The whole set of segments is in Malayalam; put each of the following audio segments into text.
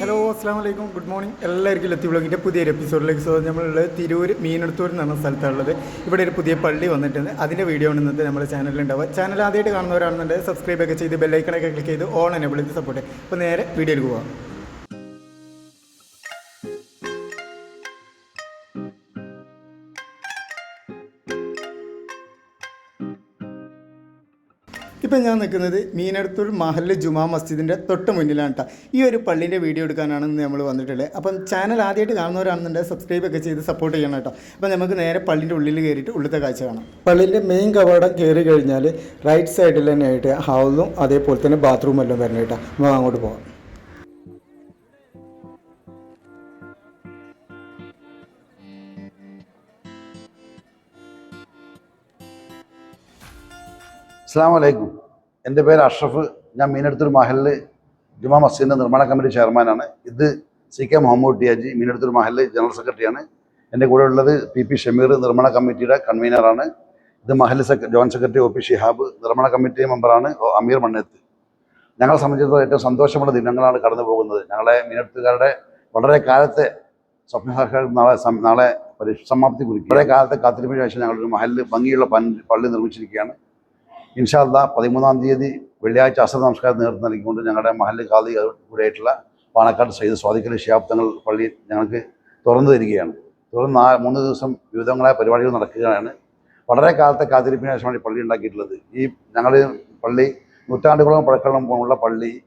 ഹലോ അസ്സാം വലൈക്കും ഗുഡ് മോർണിംഗ്. എല്ലാവർക്കും ലത്തി വ്ളോഗിന്റെ പുതിയൊരു എപ്പിസോഡിലേക്ക് സ്വാഗതം. നമ്മളുള്ള തിരൂർ മീനെടുത്തൂർ എന്ന് പറഞ്ഞ സ്ഥലത്താണുള്ളത്. ഇവിടെ ഒരു പുതിയ പള്ളി വന്നിട്ടുണ്ട്. അതിന്റെ വീഡിയോ ആണ് ഇന്നത്തെ നമ്മുടെ ചാനലിലുണ്ടാവുക. ചാനൽ ആദ്യമായിട്ട് കാണുന്നവരാണെന്നുണ്ടെങ്കിൽ സബ്സ്ക്രൈബ് ഒക്കെ ചെയ്ത് ബെല്ലൈക്കണൊക്കെ ക്ലിക്ക് ചെയ്ത് ഓൺ എനേബിൾ ചെയ്ത് സപ്പോർട്ട് അപ്പോൾ നേരെ വീഡിയോയിലേക്ക് പോകാം ഇപ്പം ഞാൻ നിൽക്കുന്നത് മീനടുത്തൂർ മഹല്ല് ജുമാ മസ്ജിദിന്റെ തൊട്ട് മുന്നിലാണ് കേട്ടോ ഈ ഒരു പള്ളീന്റെ വീഡിയോ എടുക്കാനാണ് ഇന്ന് നമ്മൾ വന്നിട്ടുള്ളത്. അപ്പം ചാനൽ ആദ്യമായിട്ട് കാണുന്നവരാണെന്നുണ്ടെങ്കിൽ സബ്സ്ക്രൈബ് ഒക്കെ ചെയ്ത് സപ്പോർട്ട് ചെയ്യണം കേട്ടോ അപ്പം നമുക്ക് നേരെ പള്ളീന്റെ ഉള്ളിൽ കയറിയിട്ട് ഉള്ളത്തെ കാഴ്ച കാണാം. പള്ളീന്റെ മെയിൻ കവാടം കയറി കഴിഞ്ഞാൽ റൈറ്റ് സൈഡിൽ തന്നെ ആയിട്ട് ഹൗസും അതേപോലെ തന്നെ ബാത്റൂമെല്ലാം വരണം കേട്ടോ നമുക്ക് അങ്ങോട്ട് പോകാം അസ്സാം വലൈക്കും എന്റെ പേര് അഷ്റഫ്. ഞാൻ മീനടുത്തൂർ മഹലിൽ ജുമാ മസ്ജിദിന്റെ നിർമ്മാണ കമ്മിറ്റി ചെയർമാനാണ്. ഇത് സി കെ മുഹമ്മദ് ടിയാജി മീനടുത്തൂർ മഹലിൽ ജനറൽ സെക്രട്ടറിയാണ്. എന്റെ കൂടെ ഉള്ളത് പി പി ഷമീർ നിർമ്മാണ കമ്മിറ്റിയുടെ കൺവീനറാണ് ഇത് മഹൽ സെക്ര joint secretary O P Shihab നിർമ്മാണ കമ്മിറ്റി മെമ്പറാണ് അമീർ മണ്ണേത്ത്. ഞങ്ങളെ സംബന്ധിച്ചിടത്തോളം ഏറ്റവും സന്തോഷമുള്ള ദിനങ്ങളാണ് കടന്നു പോകുന്നത്. ഞങ്ങളെ മീനടുത്തുകാരുടെ വളരെ കാലത്തെ സ്വപ്നസാക്ഷാൽ നാളെ നാളെ പരിസമാപ്തി കുറിക്കും വളരെ കാലത്തെ കാത്തിരിപ്പിന് ശേഷം ഞങ്ങളൊരു മഹലിൽ ഭംഗിയുള്ള പള്ളി നിർമ്മിച്ചിരിക്കുകയാണ്. ഇൻഷാല്ല പതിമൂന്നാം തീയതി വെള്ളിയാഴ്ച അസർ നമസ്കാരം നേതൃത്വം നൽകിക്കൊണ്ട് ഞങ്ങളുടെ മഹല്ല് ഖാദി കൂടെയായിട്ടുള്ള പാണക്കാട് സയ്യിദ് സ്വാദിഖലി ഷിയാബ്ദങ്ങൾ പള്ളി ഞങ്ങൾക്ക് തുറന്നു തരികയാണ്. തുറന്ന് നാല് മൂന്ന് ദിവസം വിവിധങ്ങളായ പരിപാടികൾ നടക്കുകയാണ്. വളരെ കാലത്തെ കാത്തിരിപ്പിന് ശേഷമാണ് ഈ പള്ളി ഉണ്ടാക്കിയിട്ടുള്ളത്. ഈ ഞങ്ങളുടെ പള്ളി നൂറ്റാണ്ടുകളോളം പഴക്കമുള്ള പള്ളി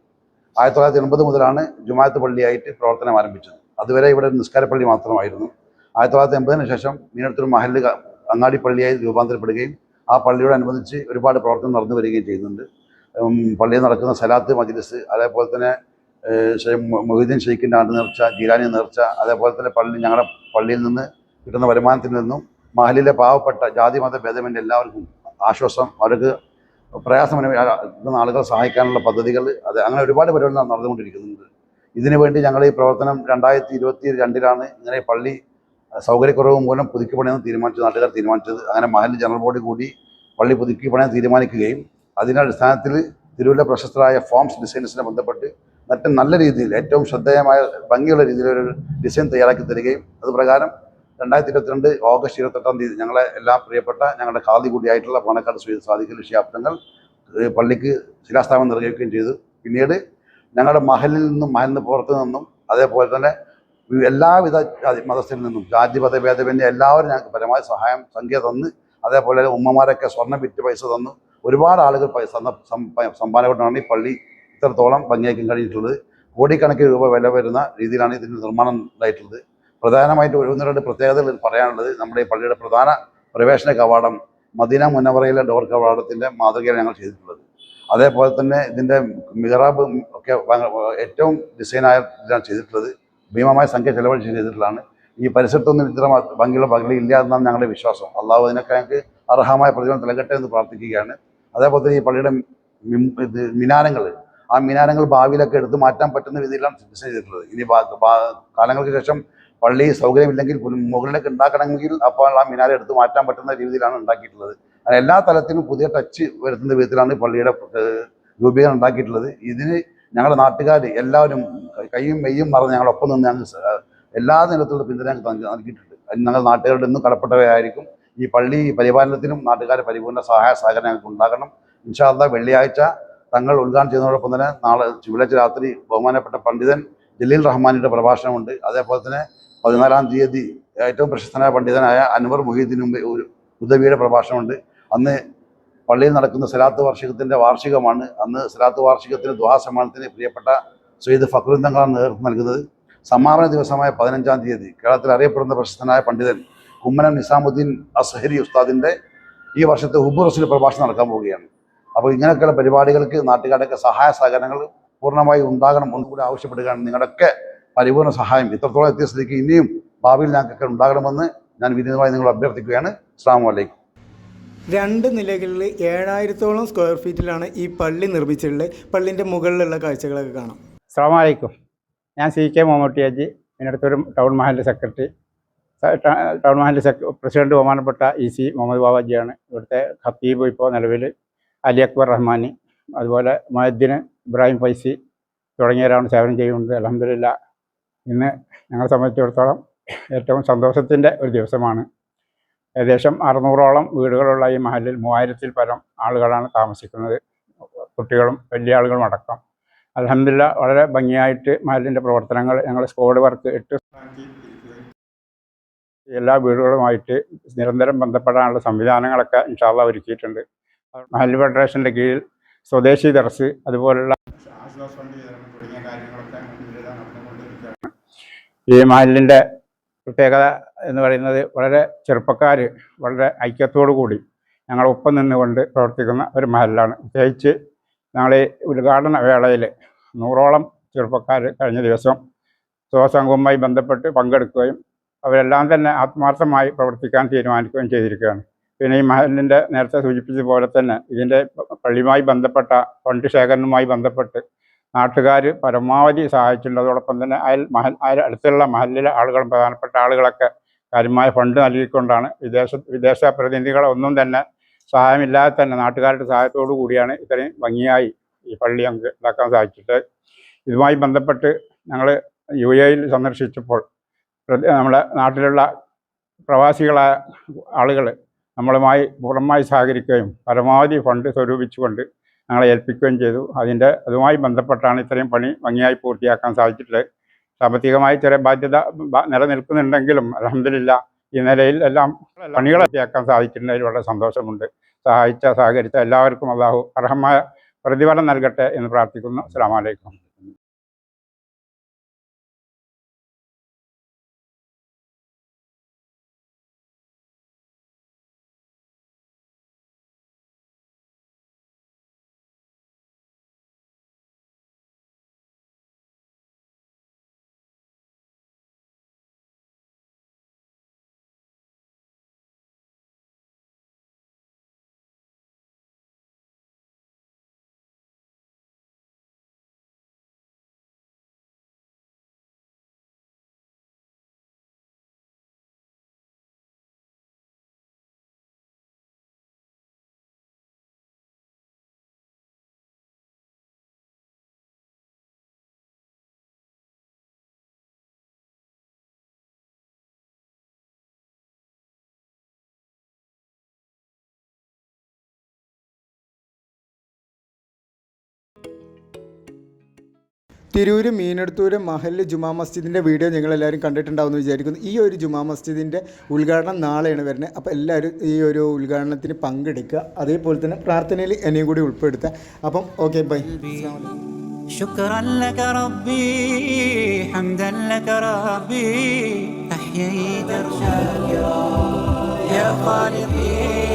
ആയിരത്തി തൊള്ളായിരത്തി എൺപത് മുതലാണ് ജുമായത്ത് പള്ളിയായിട്ട് പ്രവർത്തനം ആരംഭിച്ചത്. അതുവരെ ഇവിടെ നിസ്കാരപ്പള്ളി മാത്രമായിരുന്നു. ആയിരത്തി തൊള്ളായിരത്തി എൺപതിന് ശേഷം മീനടുത്തൊരു മഹല്ല് ക- അങ്ങാടി പള്ളിയായി രൂപാന്തരപ്പെടുകയും ആ പള്ളിയോടനുബന്ധിച്ച് ഒരുപാട് പ്രവർത്തനം നടന്നു വരികയും ചെയ്യുന്നുണ്ട്. പള്ളിയിൽ നടക്കുന്ന സലാത്ത് മജ്ലിസ് അതേപോലെ തന്നെ മൊഹീദ്ദീൻ ഷെയ്ഖിന്റെ ആണ്ട് നേർച്ച ജീലാനി നേർച്ച അതേപോലെ തന്നെ പള്ളി ഞങ്ങളുടെ പള്ളിയിൽ നിന്ന് കിട്ടുന്ന വരുമാനത്തിൽ നിന്നും മഹലിലെ പാവപ്പെട്ട ജാതി മത ഭേദമെന്റെ എല്ലാവർക്കും ആശ്വാസം അവർക്ക് പ്രയാസം അനുഭവിക്കുന്ന ആളുകളെ സഹായിക്കാനുള്ള പദ്ധതികൾ അത് അങ്ങനെ ഒരുപാട് പരിപാടികൾ നടന്നുകൊണ്ടിരിക്കുന്നുണ്ട്. ഇതിനുവേണ്ടി ഞങ്ങൾ ഈ പ്രവർത്തനം രണ്ടായിരത്തി ഇരുപത്തി രണ്ടിലാണ് ഇങ്ങനെ പള്ളി സൗകര്യക്കുറവ് മൂലം പുതുക്കി പണിയാൻ തീരുമാനിച്ചു നാട്ടുകാർ തീരുമാനിച്ചത്. അങ്ങനെ മഹല്ല് ജനറൽ ബോഡി കൂടി പള്ളി പുതുക്കി പണിയാൻ തീരുമാനിക്കുകയും അതിന്റെ അടിസ്ഥാനത്തിൽ തിരുവല്ല പ്രശസ്തരായ ഫോംസ് ഡിസൈനേഴ്സിനെ ബന്ധപ്പെട്ട് മറ്റും നല്ല രീതിയിൽ ഏറ്റവും ശ്രദ്ധേയമായ ഭംഗിയുള്ള രീതിയിൽ ഒരു ഡിസൈൻ തയ്യാറാക്കി തരികയും അത് പ്രകാരം രണ്ടായിരത്തി ഇരുപത്തിരണ്ട് ഓഗസ്റ്റ് ഇരുപത്തെട്ടാം തീയതി ഞങ്ങളെ എല്ലാം പ്രിയപ്പെട്ട ഞങ്ങളുടെ ഖാദി കൂടിയായിട്ടുള്ള പാണക്കാട് ശ്രീ സാദിഖലി വിഷയാപ്തങ്ങൾ പള്ളിക്ക് ശിലാസ്ഥാപനം നിർവഹിക്കുകയും ചെയ്തു. പിന്നീട് ഞങ്ങളുടെ മഹലിൽ നിന്നും മഹലിന് പുറത്തു നിന്നും അതേപോലെ തന്നെ എല്ലാവിധ ജാതി മതസ്ഥരിൽ നിന്നും ജാതി മതഭേദമന്യേ എല്ലാവരും ഞങ്ങൾക്ക് പരമായ സഹായം സംഖ്യ തന്ന് അതേപോലെ ഉമ്മമാരൊക്കെ സ്വർണം വിറ്റ് പൈസ തന്നു. ഒരുപാട് ആളുകൾ പൈസ തന്ന സംഭാവന കൊണ്ടാണ് ഈ പള്ളി ഇത്രത്തോളം ഭംഗിയാക്കാൻ കഴിഞ്ഞിട്ടുള്ളത്. കോടിക്കണക്കിന് രൂപ വില വരുന്ന രീതിയിലാണ് ഇതിന്റെ നിർമ്മാണം ഉണ്ടായിട്ടുള്ളത്. പ്രധാനമായിട്ട് ഒന്ന് രണ്ട് പ്രത്യേകതകൾ പറയാനുള്ളത് നമ്മുടെ ഈ പള്ളിയുടെ പ്രധാന പ്രവേശന കവാടം മദീന മുനവറയിലെ ഡോർ കവാടത്തിന്റെ മാതൃകയാണ് ഞങ്ങൾ ചെയ്തിട്ടുള്ളത്. അതേപോലെ തന്നെ ഇതിന്റെ മിഹറാബ് ഒക്കെ ഏറ്റവും ഡിസൈനായ ഇതിലാണ് ചെയ്തിട്ടുള്ളത്. ഭീമമായ സംഖ്യ ചെലവഴിച്ച് ചെയ്തിട്ടുള്ളതാണ്. ഈ പരിസരത്തൊന്നും ഇത്ര ഭംഗിയുള്ള പള്ളി ഇല്ല എന്നാണ് ഞങ്ങളുടെ വിശ്വാസം. അള്ളാഹു അതിനൊക്കെ ഞങ്ങൾക്ക് അർഹമായ പ്രതിഫലം നൽകട്ടെ എന്ന് പ്രാർത്ഥിക്കുകയാണ്. അതേപോലെ തന്നെ ഈ പള്ളിയുടെ ഇത് മിനാരങ്ങൾ ആ മിനാരങ്ങൾ ഭാവിയിലൊക്കെ എടുത്ത് മാറ്റാൻ പറ്റുന്ന രീതിയിലാണ് ഡിസൈൻ ചെയ്തിട്ടുള്ളത്. ഇനി കാലങ്ങൾക്ക് ശേഷം പള്ളി സൗകര്യമില്ലെങ്കിൽ പോലും മുകളിലേക്ക് ഉണ്ടാക്കണമെങ്കിൽ അപ്പോൾ ആ മിനാരം എടുത്ത് മാറ്റാൻ പറ്റുന്ന രീതിയിലാണ് ഉണ്ടാക്കിയിട്ടുള്ളത്. അങ്ങനെ എല്ലാ തലത്തിലും പുതിയ ടച്ച് വരുത്തുന്ന വിധത്തിലാണ് പള്ളിയുടെ രൂപീകരണം ഉണ്ടാക്കിയിട്ടുള്ളത്. ഇതിന് ഞങ്ങളുടെ നാട്ടുകാർ എല്ലാവരും കൈയും മെയ്യും മറന്ന് ഞങ്ങളൊപ്പം നിന്ന് ഞങ്ങൾ എല്ലാ നിലത്തിലുള്ള പിന്തുണ നൽകി- നൽകിയിട്ടുണ്ട്. അതിന് ഞങ്ങൾ നാട്ടുകാരുടെ എന്നും കടപ്പെട്ടവരായിരിക്കും. ഈ പള്ളി പരിപാലനത്തിനും നാട്ടുകാരെ പരിപൂർണ സഹായ സഹകരണം ഞങ്ങൾക്ക് ഉണ്ടാകണം. ഇൻഷാല്ല വെള്ളിയാഴ്ച തങ്ങൾ ഉദ്ഘാടനം ചെയ്യുന്നതോടൊപ്പം തന്നെ നാളെ ചുവലച്ച രാത്രി ബഹുമാനപ്പെട്ട പണ്ഡിതൻ ജലീൽ റഹ്മാനിയുടെ പ്രഭാഷണമുണ്ട്. അതേപോലെ തന്നെ പതിനാലാം തീയതി ഏറ്റവും പ്രശസ്തനായ പണ്ഡിതനായ അൻവർ മുഹീദ്ദീൻ ഒരു ഉദവിയുടെ പ്രഭാഷണമുണ്ട്. അന്ന് പള്ളിയിൽ നടക്കുന്ന സലാത്ത് വാർഷികത്തിന്റെ വാർഷികമാണ്. അന്ന് സലാത്ത് വാർഷികത്തിന് ദ്വാ സമ്മാനത്തിന് പ്രിയപ്പെട്ട സയ്യിദ് ഫക്രുദ്ദീൻ തങ്ങളാണ് നേതൃത്വം നൽകുന്നത് സമാപന ദിവസമായ പതിനഞ്ചാം തീയതി കേരളത്തിൽ അറിയപ്പെടുന്ന പ്രശസ്തനായ പണ്ഡിതൻ കുമ്മനം നിസാമുദ്ദീൻ അസഹരി ഉസ്താദിന്റെ ഈ വർഷത്തെ ഹുബു റസൂൽ പ്രഭാഷണം നടക്കാൻ പോവുകയാണ്. അപ്പോൾ ഇങ്ങനെയൊക്കെയുള്ള പരിപാടികൾക്ക് നാട്ടുകാരുടെയൊക്കെ സഹായ സഹകരണങ്ങൾ പൂർണമായി ഉണ്ടാകണം ഒന്നുകൂടി ആവശ്യപ്പെടുകയാണ്. നിങ്ങളുടെയൊക്കെ പരിപൂർണ സഹായം ഇത്രത്തോളം എത്തിയ സ്ഥിതിക്ക് ഇനിയും ഭാവിയിൽ ഞങ്ങൾക്കൊക്കെ ഉണ്ടാകണമെന്ന് ഞാൻ വിനീതമായി നിങ്ങൾ അഭ്യർത്ഥിക്കുകയാണ്. അസ്സാം വലൈക്കും രണ്ട് നിലകളിൽ ഏഴായിരത്തോളം സ്ക്വയർ ഫീറ്റിലാണ് ഈ പള്ളി നിർമ്മിച്ചിട്ടുള്ളത്. പള്ളിന്റെ മുകളിലുള്ള കാഴ്ചകളൊക്കെ കാണാം. അസ്സാമലൈക്കും ഞാൻ സി കെ മമ്മൂട്ടിയാജി ഇതിനടുത്തൊരു ടൗൺ മഹലിന്റെ സെക്രട്ടറി. ടൗൺ മഹലിന്റെ സെക്ര പ്രസിഡന്റ് ബഹുമാനപ്പെട്ട ഇ സി മുഹമ്മദ് ബാബാജിയാണ്. ഇവിടുത്തെ ഖത്തീബ് ഇപ്പോൾ നിലവിൽ അലി അക്ബർ റഹ്മാനി അതുപോലെ മൊഹദ്ദീൻ ഇബ്രാഹിം ഫൈസി തുടങ്ങിയവരാണ് സേവനം ചെയ്യുന്നത്. അലഹമില്ല ഇന്ന് ഞങ്ങളെ സംബന്ധിച്ചിടത്തോളം ഏറ്റവും സന്തോഷത്തിന്റെ ഒരു ദിവസമാണ്. ഏകദേശം അറുന്നൂറോളം വീടുകളുള്ള ഈ മഹലിൽ മൂവായിരത്തിൽ പരം ആളുകളാണ് താമസിക്കുന്നത്. കുട്ടികളും വലിയ ആളുകളും അടക്കം. അലഹമില്ല വളരെ ഭംഗിയായിട്ട് മാലിന്റെ പ്രവർത്തനങ്ങൾ ഞങ്ങൾ സ്കോഡ് വർക്ക് എട്ട് എല്ലാ വീടുകളുമായിട്ട് നിരന്തരം ബന്ധപ്പെടാനുള്ള സംവിധാനങ്ങളൊക്കെ ഇൻഷാല്ല ഒരുക്കിയിട്ടുണ്ട് മഹൽ ഫെഡറേഷന്റെ കീഴിൽ സ്വദേശി ദർസ് അതുപോലുള്ള. ഈ മഹലിന്റെ പ്രത്യേകത എന്ന് പറയുന്നത് വളരെ ചെറുപ്പക്കാർ വളരെ ഐക്യത്തോടു കൂടി ഞങ്ങളൊപ്പം നിന്നുകൊണ്ട് പ്രവർത്തിക്കുന്ന ഒരു മഹലാണ് പ്രത്യേകിച്ച് ഈ ഉദ്ഘാടന വേളയിൽ നൂറോളം ചെറുപ്പക്കാർ കഴിഞ്ഞ ദിവസം സ്വസംഘവുമായി ബന്ധപ്പെട്ട് പങ്കെടുക്കുകയും അവരെല്ലാം തന്നെ ആത്മാർത്ഥമായി പ്രവർത്തിക്കാൻ തീരുമാനിക്കുകയും ചെയ്തിരിക്കുകയാണ്. പിന്നെ ഈ മഹലിന്റെ നേരത്തെ സൂചിപ്പിച്ചതുപോലെ തന്നെ ഇതിന്റെ പള്ളിയുമായി ബന്ധപ്പെട്ട ഫണ്ട് ശേഖരണവുമായി ബന്ധപ്പെട്ട് നാട്ടുകാർ പരമാവധി സഹായിച്ചിട്ടുള്ളതോടൊപ്പം തന്നെ അയൽ മഹൽ അയൽ അടുത്തുള്ള മഹലിലെ ആളുകളും പ്രധാനപ്പെട്ട ആളുകളൊക്കെ കാര്യമായ ഫണ്ട് നൽകിക്കൊണ്ടാണ് വിദേശ വിദേശ പ്രതിനിധികളൊന്നും തന്നെ സഹായമില്ലാതെ തന്നെ നാട്ടുകാരുടെ സഹായത്തോടു കൂടിയാണ് ഇത്രയും ഭംഗിയായി ഈ പള്ളി ഞങ്ങൾക്ക് ഉണ്ടാക്കാൻ സാധിച്ചിട്ട് ഇതുമായി ബന്ധപ്പെട്ട് ഞങ്ങൾ യു എയിൽ സന്ദർശിച്ചപ്പോൾ നമ്മുടെ നാട്ടിലുള്ള പ്രവാസികളായ ആളുകൾ നമ്മളുമായി പൂർണമായി സഹകരിക്കുകയും പരമാവധി ഫണ്ട് സ്വരൂപിച്ചുകൊണ്ട് ഞങ്ങളെ ഏൽപ്പിക്കുകയും ചെയ്തു. അതിന്റെ അതുമായി ബന്ധപ്പെട്ടാണ് ഇത്രയും പണി ഭംഗിയായി പൂർത്തിയാക്കാൻ സാധിച്ചിട്ടുള്ളത്. സാമ്പത്തികമായി ചെറിയ ബാധ്യത നിലനിൽക്കുന്നുണ്ടെങ്കിലും അലഹമില്ല ഈ നിലയിൽ എല്ലാം പണികൾ പൂർത്തിയാക്കാൻ സാധിച്ചിട്ടുള്ളതിൽ വളരെ സന്തോഷമുണ്ട്. സഹായിച്ച സഹകരിച്ച എല്ലാവർക്കും അള്ളാഹു അർഹമായ പ്രതിഫലം നൽകട്ടെ എന്ന് പ്രാർത്ഥിക്കുന്നു. അസ്സാം വലൈക്കും തിരൂര് മീനടുത്തൂര് മഹല്ല് ജുമാ മസ്ജിദിൻ്റെ വീഡിയോ നിങ്ങൾ എല്ലാവരും കണ്ടിട്ടുണ്ടാവുമെന്ന് വിചാരിക്കുന്നു ഈ ഒരു ജുമാ മസ്ജിദിൻ്റെ ഉദ്ഘാടനം നാളെയാണ് വരുന്നത് അപ്പോൾ എല്ലാവരും ഈ ഒരു ഉദ്ഘാടനത്തിന് പങ്കെടുക്കുക അതേപോലെ തന്നെ പ്രാർത്ഥനയിൽ എന്നെയും കൂടി ഉൾപ്പെടുത്തുക അപ്പം ഓക്കെ ബൈ شكرا لك ربي حمدا لك ربي أحييت رشاك يا خالقي